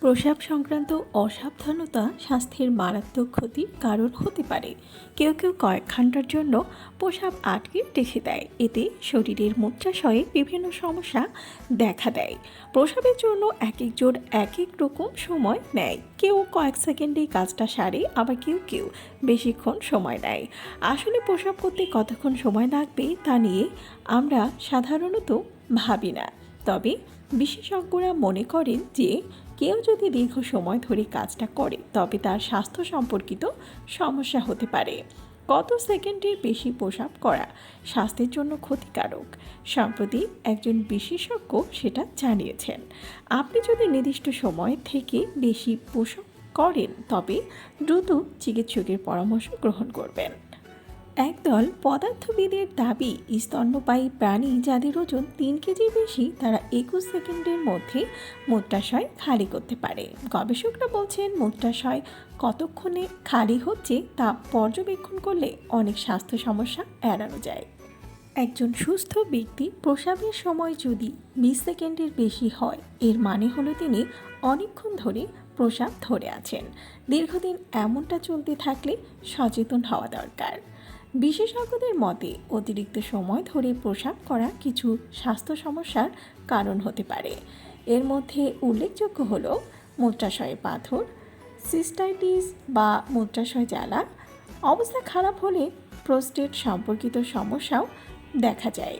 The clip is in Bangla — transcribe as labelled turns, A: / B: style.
A: প্রসাব সংক্রান্ত অসাবধানতা স্বাস্থ্যের মারাত্মক ক্ষতির কারণ হতে পারে। কেউ কেউ কয়েক ঘণ্টার জন্য প্রসাব আটকে রেখে দেয়। এতে শরীরের মূত্রাশয়ে বিভিন্ন সমস্যা দেখা দেয়। প্রসাবের জন্য এক একজন এক এক রকম সময় নেয়। কেউ কয়েক সেকেন্ডেই কাজটা সারে, আবার কেউ কেউ বেশিক্ষণ সময় নেয়। আসলে প্রসাব করতে কতক্ষণ সময় লাগবে তা নিয়ে আমরা সাধারণত ভাবি না। তবে বিশেষজ্ঞরা মনে করেন যে কেউ যদি দীর্ঘ সময় ধরে কাজটা করে, তবে তার স্বাস্থ্য সম্পর্কিত সমস্যা হতে পারে। কত সেকেন্ডের বেশি প্রসাব করা স্বাস্থ্যের জন্য ক্ষতিকারক? সম্প্রতি একজন বিশেষজ্ঞ সেটা জানিয়েছেন। আপনি যদি নির্দিষ্ট সময় থেকে বেশি প্রসাব করেন, তবে দ্রুত চিকিৎসকের পরামর্শ গ্রহণ করবেন। একদল পদার্থবিদের দাবি, স্তন্যপায়ী প্রাণী যাদের ওজন তিন কেজির বেশি, তারা একুশ সেকেন্ডের মধ্যে মূত্রাশয় খালি করতে পারে। গবেষকরা বলছেন, মূত্রাশয় কতক্ষণে খালি হচ্ছে তা পর্যবেক্ষণ করলে অনেক স্বাস্থ্য সমস্যা এড়ানো যায়। একজন সুস্থ ব্যক্তি প্রসাবের সময় যদি বিশ সেকেন্ডের বেশি হয়, এর মানে হলো তিনি অনেকক্ষণ ধরে প্রসাব ধরে আছেন। দীর্ঘদিন এমনটা চলতে থাকলে সচেতন হওয়া দরকার। বিশেষজ্ঞদের মতে, অতিরিক্ত সময় ধরে প্রসাব করা কিছু স্বাস্থ্য সমস্যার কারণ হতে পারে। এর মধ্যে উল্লেখযোগ্য হল মূত্রাশয়ে পাথর, সিস্টাইটিস বা মূত্রাশয় জ্বালা। অবস্থা খারাপ হলে প্রোস্টেট সম্পর্কিত সমস্যাও দেখা যায়।